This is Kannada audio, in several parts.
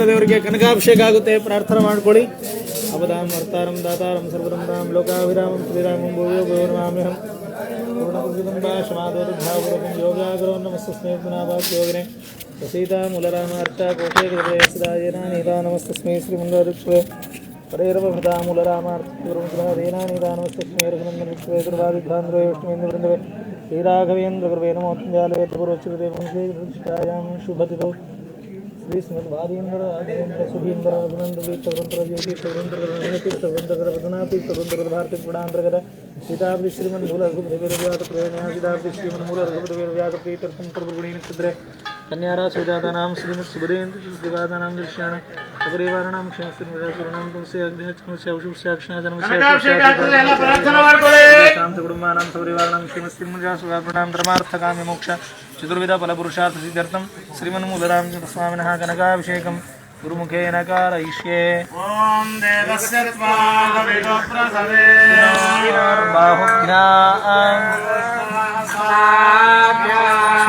ದೇವರಿಗೆ ಕನಕಾಭಿಷೇಕ ಆಗುತ್ತೆ ಪ್ರಾರ್ಥನೆ ಮಾಡ್ಕೊಳ್ಳಿ ಅವದಾಂ ವರ್ತಾರಂ ದಾತಾರಂ ಸರ್ವದಂ ರಾಮ್ ಲೋಕಾಭಿರಾಮಂ ಶ್ರೀರಾಮಂ ಭೂಯೋ ಭೂಯೋ ನಮಾಮ್ಯಹಂ ಪೂರ್ಣಕೃತಿದಂಬಾಶ್ಮಾದೋರುದ್ಧಾಪುರಂ ಯೋಗಾಗ್ರೋ ನಮಸ್ತಸ್ಮೈ ಪುನಾಭಾಗ್ಯೋಗಿನೆ ಪ್ರಸೀತಾ ಮೂಲರಾಮಾರ್ಥ ಕೋಟೆ ಹೃದಯ ಸದಾಯೇನ ನೀತಾ ನಮಸ್ತಸ್ಮೈ ಶ್ರೀಮಂಗಾರುಕ್ಷೇ ಹರೇರವಭೃತಾ ಮೂಲರಾಮಾರ್ಥ ಗುರುಮುಖೇನ ನೀತಾ ನಮಸ್ತಸ್ಮೈ ರಘುನಂದನಕ್ಷೇ ದುರ್ವಾದಿಧ್ವಾಂಧ್ರೇ ವಿಷ್ಣುವೇಂದ್ರವೃಂದವೇ ಶ್ರೀರಾಘವೇಂದ್ರ ಗುರುವೇ ನಮೋತ್ಂಜಾಲಯ ಪುರೋಚ್ಯತೆ ವಂಶೇ ಶುಭತಿತೋ ಶ್ರೀ ಸ್ಮದ್ವಾದೀಂದ್ರ ರಾಘವೇಂದ್ರ ಸುಧೀಂದ್ರ ಅಭಿನಂದ ತೀರ್ಥವಂತರ ಯೋಗಿ ತೀರ್ಥವಂತರ ತೀರ್ಥವಂತರ ವದನಾತೀರ್ಥವಂತರ ಭಾರತಿ ಗುಣಾಂತರ್ಗತ ಸೀತಾಬ್ದಿ ಶ್ರೀಮನ್ ಮೂಲ ರಘುಪತಿವ್ಯಾತ ಪ್ರೇರಣೆಯ ಸೀತಾಬ್ದಿ ಶ್ರೀಮನ್ ಮೂಲ ರಘುಪತಿವ್ಯಾತ ಪ್ರೀತರ್ಥಂ ಪ್ರಭುಗುಣಿ ನಕ್ಷತ್ರೆ कन्यारासुजातानां श्रीमुत्सुभदेन्द्रसुभातानां दृश्याणां सपरिवाराणां क्षमस्त्रीमृषासुराणां तुमसे अग्निहक्षमस्य औषुष्याक्षणाजन्मस्याशान्तकुटुम्बानां सपरिवाराणां क्षमस्त्रीमृषासुराणां धर्मार्थकाम्यमोक्ष चतुर्विधफलपुरुषार्थसिद्ध्यर्थं श्रीमन्मूलरामचन्द्रस्वामिनः कनकाभिषेकं गुरुमुखेन कारयिष्ये ॐ देवस्य त्वाहविदप्रसवे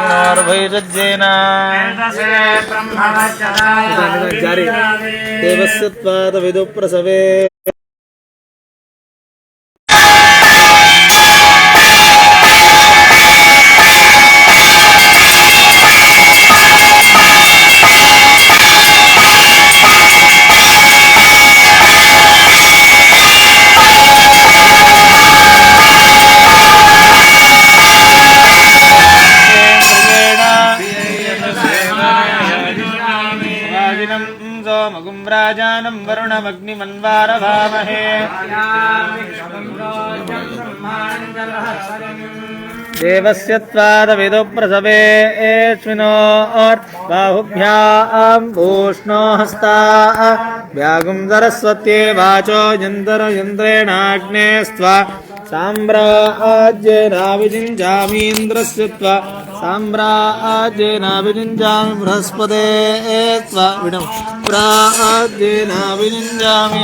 बाहुभ्यार्भैरज्येन देवस्य त्वादविदुप्रसवे देवस्य त्वादविदुप्रसवे बाहुभ्यां भूष्णो हस्ता व्यागुं सरस्वत्ये वाचो यन्तरयन्त्रेणाग्ने स्त्वा साम्राज्येनाभिजिञ्जामीन्द्रस्य त्वा साम्राज्येनाभिजिञ्जामि बृहस्पते त्वा विडं प्राज्येनाभिजिञ्जामि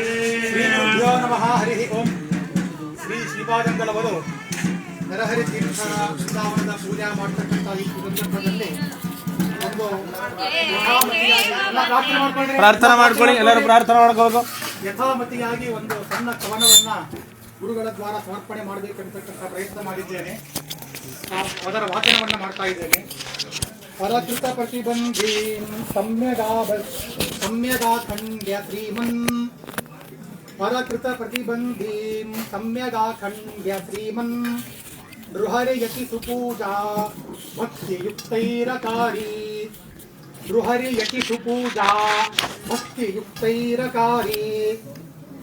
ನಮಃ ಹರಿ ಓಂ. ಶ್ರೀ ಶ್ರೀಪಾದಂಗಳವರು ನರಹರಿ ತೀರ್ಥ ಬೃಂದಾವನದ ಪೂಜೆ ಮಾಡ್ತಕ್ಕಂಥ ಈ ಸಂದರ್ಭದಲ್ಲಿ ಒಂದು. ಪ್ರಾರ್ಥನೆ ಮಾಡ್ಕೊಳ್ಳಿ ಎಲ್ಲರೂ ಪ್ರಾರ್ಥನೆ ಮಾಡ್ಕೋಬೇಕು ಯಥಾಮತಿಯಾಗಿ ಒಂದು ಸಣ್ಣ ಕವನವನ್ನ ಗುರುಗಳ ದ್ವಾರ ಸಮರ್ಪಣೆ ಮಾಡಬೇಕಂತಕ್ಕಂಥ ಪ್ರಯತ್ನ ಮಾಡಿದ್ದೇನೆ. ಅದರ ವಾಚನವನ್ನ ಮಾಡ್ತಾ ಇದ್ದೇನೆ. ಪರಕೃತ ಪ್ರತಿಬಂಧಿ ಸಮ್ಯಗಾ ಸಮ್ಯಗಾ ಖಂಡ್ಯ ಶ್ರೀಮನ್ परकृत परकृतप्रतिबन्धीं सम्यगाखण्ड्य श्रीमन् बृहर्यति सुपूजा भक्तियुक्तैरकारीत् बृहर्यति सुपूजा भक्तियुक्तैरकारीत्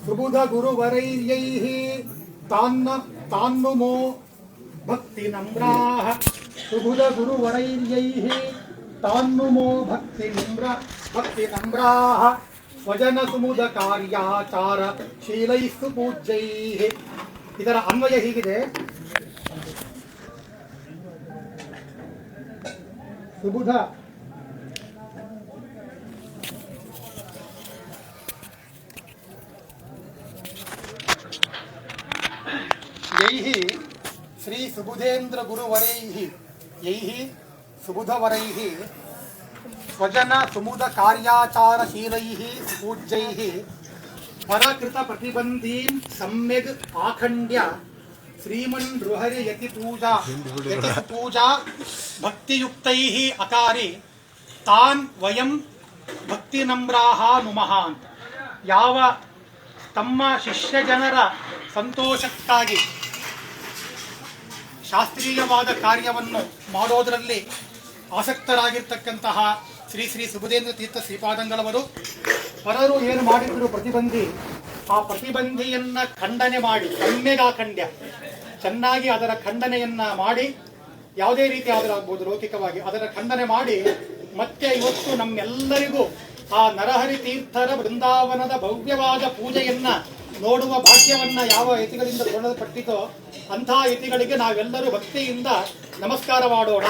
सुबुधगुरुवरैर्यैः तान्न, तान्नुमो भक्तिनम्राः। सुबुधगुरुवरैर्यैः तान्नुमो भक्तिनम्र, भक्तिनम्राः। ಗುರುವರೈರ್ಯೈಃ ತಾನ್ನುಮೋ ಭಕ್ತಿ ನಮ್ರ ಭಕ್ತಿ ನಮ್ರಾಹ ಸ್ವಜನ ಸುಮುದ ಕಾರ್ಯಾಚಾರ ಶೀಲೈಸ್ಸು ಪೂಜ್ಯೈಃ ಇದರ ಅನ್ವಯ ಹೀಗಿದೆ ಸುಬುಧ ಯೈಃ ಶ್ರೀ ಸುಬುಧೇಂದ್ರ ಗುರುವರೈಃ ಯೈಃ ಸುಬುಧವರೈಃ ಸ್ವಜನ ಸುಮುದ ಕಾರ್ಯಾಚಾರಶೀಲೈ ಪೂಜ್ಯೈಃ. ಪರಕೃತ ಪ್ರತಿಬಂಧೀನ್ ಸಮ್ಯಗ್ ಆಖಂಡ್ಯ ಶ್ರೀಮನ್ ಬೃಹರಿ ಯತಿ ಪೂಜಾ ಯತಿ ಪೂಜಾ ಭಕ್ತಿಯುಕ್ತೈಃ ಅಕಾರಿ. ತಾನ್ ವಯಂ ಭಕ್ತಿ ನಮ್ರಾಹ ನುಮಃ ಅಂತ. ಯಾವ ತಮ್ಮ ಶಿಷ್ಯ ಜನರ ಸಂತೋಷಕ್ಕಾಗಿ ಶಾಸ್ತ್ರೀಯವಾದ ಕಾರ್ಯವನ್ನು ಮಾಡೋದರಲ್ಲಿ ಆಸಕ್ತರಾಗಿರ್ತಕ್ಕಂತಹ ಶ್ರೀ ಶ್ರೀ ಸುಬುಧೇಂದ್ರ ತೀರ್ಥ ಶ್ರೀಪಾದಂಗಳವರು ಪರರು ಏನು ಮಾಡಿದ್ರು ಪ್ರತಿಬಂಧಿ, ಆ ಪ್ರತಿಬಂಧಿಯನ್ನ ಖಂಡನೆ ಮಾಡಿ ಕಮ್ಮೆಗಾಖಂಡ್ಯ ಚೆನ್ನಾಗಿ ಅದರ ಖಂಡನೆಯನ್ನ ಮಾಡಿ, ಯಾವುದೇ ರೀತಿ ಆದರೂ ಆಗ್ಬೋದು ಲೌಕಿಕವಾಗಿ, ಅದರ ಖಂಡನೆ ಮಾಡಿ, ಮತ್ತೆ ಇವತ್ತು ನಮ್ಮೆಲ್ಲರಿಗೂ ಆ ನರಹರಿ ತೀರ್ಥರ ಬೃಂದಾವನದ ಭವ್ಯವಾದ ಪೂಜೆಯನ್ನ ನೋಡುವ ಭಾಗ್ಯವನ್ನ ಯಾವ ಯತಿಗಳಿಂದ ಕೊಡಲ್ಪಟ್ಟಿತೋ ಅಂತಹ ಯತಿಗಳಿಗೆ ನಾವೆಲ್ಲರೂ ಭಕ್ತಿಯಿಂದ ನಮಸ್ಕಾರ ಮಾಡೋಣ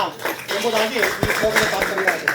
ಎಂಬುದಾಗಿ ಈ ಶ್ಲೋಕದ ತಾತ್ಪರ್ಯವಾಗಿದೆ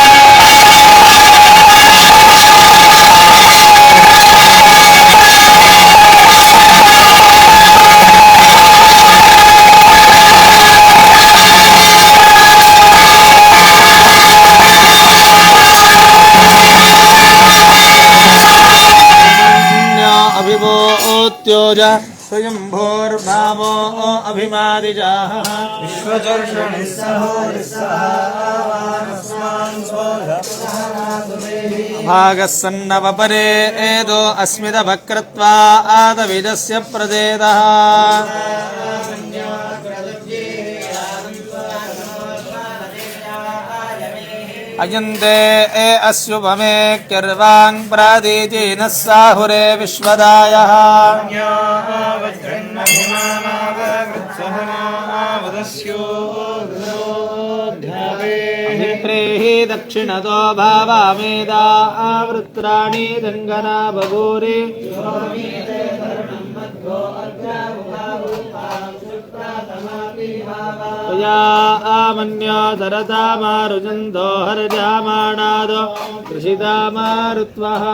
अभिभूत्योज स्वयंभोर्भावो अभिमादिजाः भागः सन्नवपरे एदो अस्मिदभक्रत्वा आदविदस्य प्रदेदः अयन्ते ए अस्युपमे प्रादीतीनः साहुरे विश्वदायः। अभिप्रेहि दक्षिणतो भावामेदा आवृत्राणि रङ्गना बभूरि त्वया आमन्यो दरता मारुजन्तो हरजामाणादो कृषिता मारुत्वः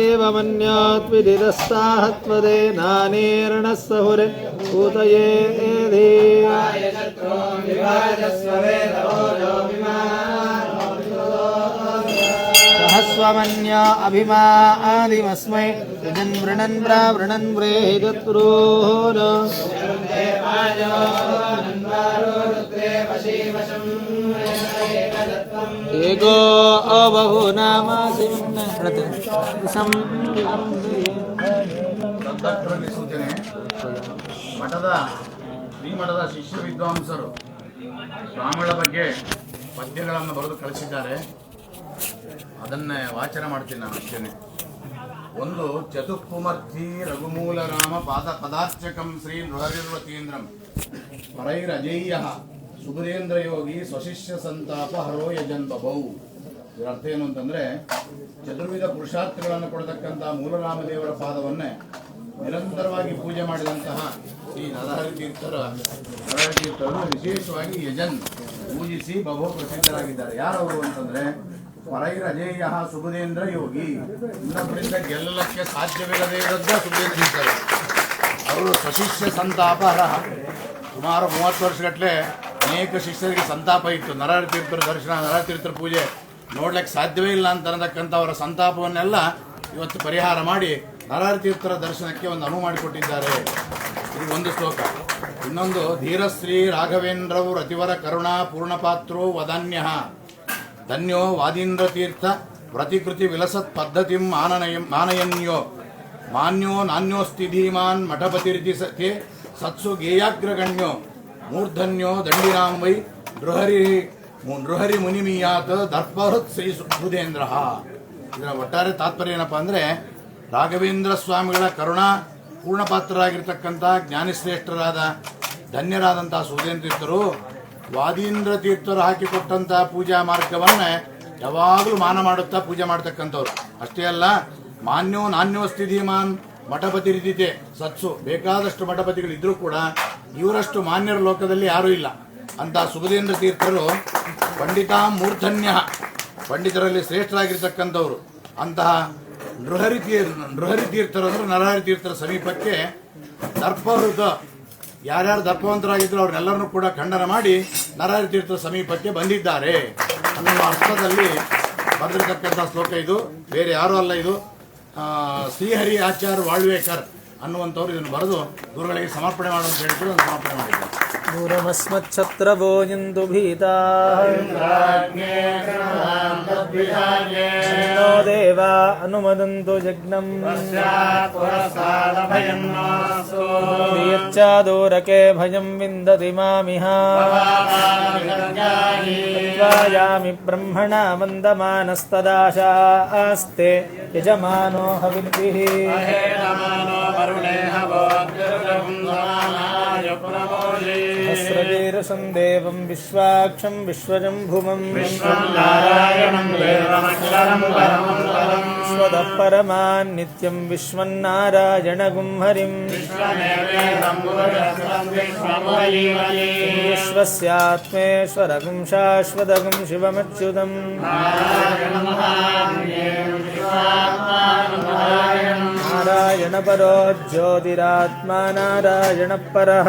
ेव मन्योत्विदिदस्ताहत्वदे नानेर्णः सहुरे पूतये एधे सहस्वमन्य अभिमादिमस्मै यजन् वृणन् प्रावृणन् व्रेहि दत्रोः एको बहु नाम ದತ್ತರಲ್ಲಿ ಸೂಚನೆ ಮಠದ ಶ್ರೀಮಠದ ಶಿಷ್ಯ ವಿದ್ವಾಂಸರು ಸ್ವಾಮಿಗಳ ಬಗ್ಗೆ ಪದ್ಯಗಳನ್ನು ಬರೆದು ಕಳಿಸಿದ್ದಾರೆ ಅದನ್ನೇ ವಾಚನ ಮಾಡ್ತೀನಿ ನಾನು ಅಷ್ಟೇನೆ. ಒಂದು ಚತುಃಪುಮರ್ಥಿ ರಘುಮೂಲ ರಾಮ ಪಾದ ಪದಾರ್ಚಕಂ ಶ್ರೀ ನೃಹರಿರ್ವತೀಂದ್ರಂ. ಪರೈರಜೇಯ ಸುಬುಧೇಂದ್ರ ಯೋಗಿ ಸ್ವಶಿಷ್ಯ ಸಂತಾಪ ಹರೋ ಯಜನ್ ಬಭೌ. ಇದರ ಅರ್ಥ ಏನು ಅಂತಂದ್ರೆ, ಚತುರ್ವಿಧ ಪುರುಷಾರ್ಥಗಳನ್ನು ಕೊಡತಕ್ಕಂತಹ ಮೂಲರಾಮದೇವರ ಪಾದವನ್ನೇ ನಿರಂತರವಾಗಿ ಪೂಜೆ ಮಾಡಿದಂತಹ ಶ್ರೀ ನರಹರಿ ತೀರ್ಥರ ನರಹರಿ ತೀರ್ಥರು ವಿಶೇಷವಾಗಿ ಯಜನ್ ಪೂಜಿಸಿ ಬಹು ಪ್ರಸಿದ್ಧರಾಗಿದ್ದಾರೆ. ಯಾರವರು ಅಂತಂದ್ರೆ ಪರೈರಜೇಯ ಸುಬುಧೇಂದ್ರ ಯೋಗಿ. ಇನ್ನೊಬ್ಬರಿಂದ ಗೆಲ್ಲಕ್ಕೆ ಸಾಧ್ಯವಿಲ್ಲದೆ ಇರೋದ್ರ ಸುಬುಧೇಂದ್ರ ಅವರು ಸಶಿಷ್ಯ ಸಂತಾಪ ಸುಮಾರು ಮೂವತ್ತು ವರ್ಷಗಟ್ಟಲೆ ಅನೇಕ ಶಿಷ್ಯರಿಗೆ ಸಂತಾಪ ಇತ್ತು. ನರತೀರ್ಥರ ತೀರ್ಥರ ದರ್ಶನ, ನರತೀರ್ಥರ ತೀರ್ಥರ ಪೂಜೆ ನೋಡ್ಲಿಕ್ಕೆ ಸಾಧ್ಯವೇ ಇಲ್ಲ ಅಂತ ಅನ್ನತಕ್ಕಂಥ ಅವರ ಸಂತಾಪವನ್ನೆಲ್ಲ ಇವತ್ತು ಪರಿಹಾರ ಮಾಡಿ ನರತೀರ್ಥರ ತೀರ್ಥರ ದರ್ಶನಕ್ಕೆ ಒಂದು ಅನುವು ಮಾಡಿಕೊಟ್ಟಿದ್ದಾರೆ. ಇದು ಒಂದು ಶ್ಲೋಕ. ಇನ್ನೊಂದು, ಧೀರಶ್ರೀ ರಾಘವೇಂದ್ರವು ರತಿವರ ಕರುಣಾ ಪೂರ್ಣಪಾತ್ರೋ ವದಾನ್ಯ. ಧನ್ಯೋ ವಾದೀಂದ್ರತೀರ್ಥ ಪ್ರತಿಕೃತಿ ವಿಲಸತ್ ಪದ್ಧತಿಂ ಮಾನಯನ್ಯೋ. ಮಾನ್ಯೋ ನಾನ್ಯೋಸ್ತಿ ಧೀಮಾನ್ ಮಠಪತಿರಿತಿ ಸತ್ಯೆ ಸತ್ಸು ಗೇಯಾಗ್ರಗಣ್ಯೋ. ಮೂರ್ಧನ್ಯೋ ದಂಡಿನಾಂ ವೈ ನೃಹರಿ ನೃಹರಿ ಮುನಿಮಿಯಾತ್ ದರ್ಪಹೃತ್ ಶ್ರೀ ಸುಬುಧೇಂದ್ರ ಇದರ ಒಟ್ಟಾರೆ ತಾತ್ಪರ್ಯ ಏನಪ್ಪ ಅಂದರೆ ರಾಘವೇಂದ್ರ ಸ್ವಾಮಿಗಳ ಕರುಣಾ ಪೂರ್ಣಪಾತ್ರರಾಗಿರ್ತಕ್ಕಂಥ ಜ್ಞಾನಿಶ್ರೇಷ್ಠರಾದ ಧನ್ಯರಾದಂಥ ಸುಧೇಂದ್ರ ತೀರ್ಥರು ವಾದೀಂದ್ರ ತೀರ್ಥರು ಹಾಕಿಕೊಟ್ಟಂಥ ಪೂಜಾ ಮಾರ್ಗವನ್ನೇ ಯಾವಾಗಲೂ ಮಾನ ಮಾಡುತ್ತಾ ಪೂಜೆ ಮಾಡ್ತಕ್ಕಂಥವ್ರು. ಅಷ್ಟೇ ಅಲ್ಲ, ಮಾನ್ಯೋ ನಾನ್ಯೋ ಧೀಮಾನ್ ಮಠಪತಿ ಸತ್ಸು. ಬೇಕಾದಷ್ಟು ಮಠಪತಿಗಳಿದ್ರೂ ಕೂಡ ಇವರಷ್ಟು ಮಾನ್ಯರ ಲೋಕದಲ್ಲಿ ಯಾರೂ ಇಲ್ಲ. ಅಂತ ಸುಬುಧೇಂದ್ರ ತೀರ್ಥರು ಪಂಡಿತಾ ಮೂರ್ಧನ್ಯ ಪಂಡಿತರಲ್ಲಿ ಶ್ರೇಷ್ಠರಾಗಿರ್ತಕ್ಕಂಥವ್ರು. ಅಂತಹ ನೃಹರಿ ತೀರ್ ನೃಹರಿ ತೀರ್ಥರು ಅಂದ್ರೆ ನರಹರಿ ತೀರ್ಥರ ಸಮೀಪಕ್ಕೆ ದರ್ಪವೃತ ಯಾರ್ಯಾರು ದಪ್ಪವಂತರಾಗಿದ್ರು ಅವ್ರನ್ನೆಲ್ಲರನ್ನೂ ಕೂಡ ಖಂಡನ ಮಾಡಿ ನರಹರಿ ತೀರ್ಥ ಸಮೀಪಕ್ಕೆ ಬಂದಿದ್ದಾರೆ. ಅನ್ನುವ ಅರ್ಥದಲ್ಲಿ ಬರೆದಿರ್ತಕ್ಕಂಥ ಶ್ಲೋಕ ಇದು. ಬೇರೆ ಯಾರೂ ಅಲ್ಲ ಇದು. ಶ್ರೀಹರಿ ಆಚಾರ್ಯ ವಾಳ್ವೇಕರ್ ಅನ್ನುವಂಥವ್ರು ಇದನ್ನು ಬರೆದು ಗುರುಗಳಿಗೆ ಸಮರ್ಪಣೆ ಮಾಡುವಂತ ಹೇಳಿದ್ರು ಸಮರ್ಪಣೆ ಮಾಡಿದ್ರು. ಗುರುಮಸ್ಮಚ್ಛತ್ರವೋ ಎಂದು ಭೀತಾ. ದೇವ ಅನುಮದಂತು ಜಗ್ನಂ ಭಯಂ ವಿಂದತಿ ಮಾಮಿಹಾಮಿ ಬ್ರಹ್ಮಣ ಮಂದಮಾನಸ್ತದಾಶಾಸ್ತೆ ಯಜಮಾನೋ ಹವಿದ್ಭಿಃ वारुणे हवोरसम् देवम् विश्वाक्षम् विश्वजम्भुवम् विश्वनारायणम् देवमक्षरम् परमम् परम् हरिम् विश्वस्यात्मेश्वरगुम् शाश्वतगुम् शिवमच्युतम्। नारायणपरो ज्योतिरात्मा नारायणपरः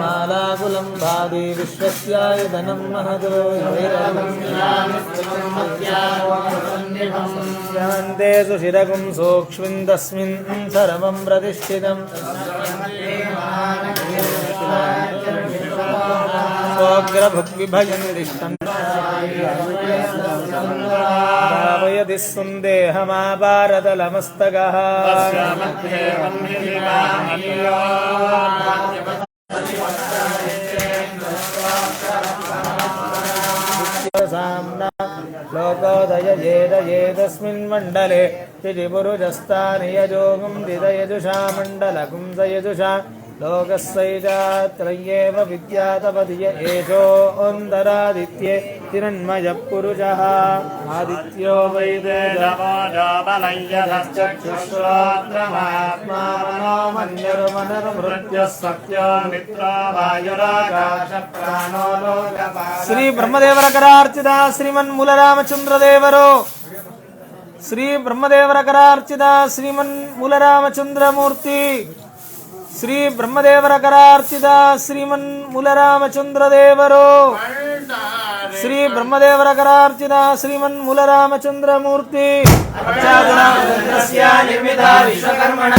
मालाकुलं भादि विश्वस्यायतनं महदो शान्ते सुशिरगुं सूक्ष्मिन् तस्मिन् सर्वं प्रतिष्ठितम् स्वग्रभुग्विभजन्दिष्टम् भावयति सुन्देहमापारतलमस्तकः साम्ना लोकोदय येद येदस्मिन् मण्डले त्रिपुरुजस्तानि यजोगं दिदयजुषा मण्डलकुं सयजुषा लोकस्सैदात्रयेव विद्यातपदि एषोऽन्तरादित्ये तिरण्मयः पुरुषः आदित्यो वै देवाजाबलयश्चक्षुश्वात्रमात्मानो मन्यरुमनरुमृत्युः सत्यो मित्रो वायुराकाशप्राणो लोकपाल శ్రీ బ్రహ్మదేవరకరార్చిత శ్రీమన్మూలరామచంద్రదేవరో శ్రీ బ్రహ్మదేవరకరార్చిత శ్రీమన్మూలరామచంద్రమూర్తి శ్రీ బ్రహ్మదేవర కరార్చిత శ్రీమన్ ములరామచంద్రదేవరో. శ్రీ బ్రహ్మదేవర శ్రీమన్ ములరామచంద్రమూర్తి. విశ్వకర్మణ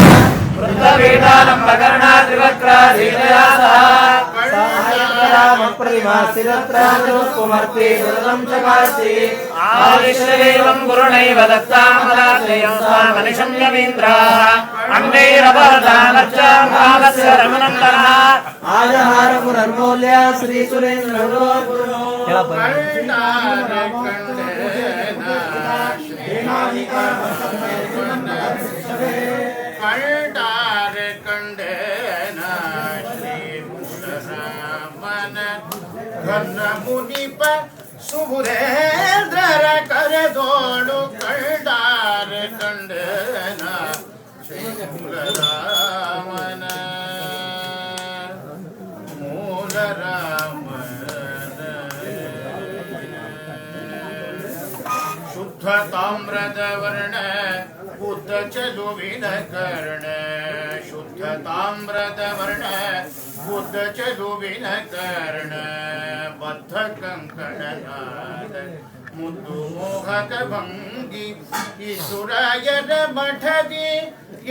శ్రీరామప్రతిమాశిరత్రాజోత్పుమర్పే వృతం చకాసి ఆవిశ్వదేవం గురుణైవ దత్తామలాశ్రయం సామనిషం రవీంద్ర అంగైరవరదానర్చాభావస్య రమణందన ఆజహారపురర్మూల్య శ్రీ సురేంద్ర కంఠ ಕನ್ನ ಮುನಿಪ ಸುಬುಧೇಂದ್ರರ ಕರೆದೋಡು ಕಂಡಾರೆ ಕಂಡೇನ ಶ್ರೀ ಮೂಲರಾಮನ ಮೂಲರಾಮನ ಶುದ್ಧ ತಾಮ್ರದ ವರ್ಣ ಬುದ್ಧ ಚಲುವಿನ ಕರ್ಣ ಶುದ್ಧ ತಾಮ್ರದ ವರ್ಣ ಬುದ್ಧ ಚಲುವಿನ ಕರ್ಣ ಬದ್ಧ ಕಂಕಣನಾದ ಮುದ್ದು ಮೋಹಕ ಭಂಗಿ ಈ ಸುರಾಯರ ಮಠದಿ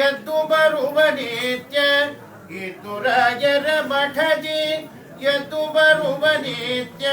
ಎದ್ದು ಬರುವ ನಿತ್ಯ ಈ ತುರಾಯರ ಮಠದಿ ಎದ್ದು ಬರುವ ನಿತ್ಯ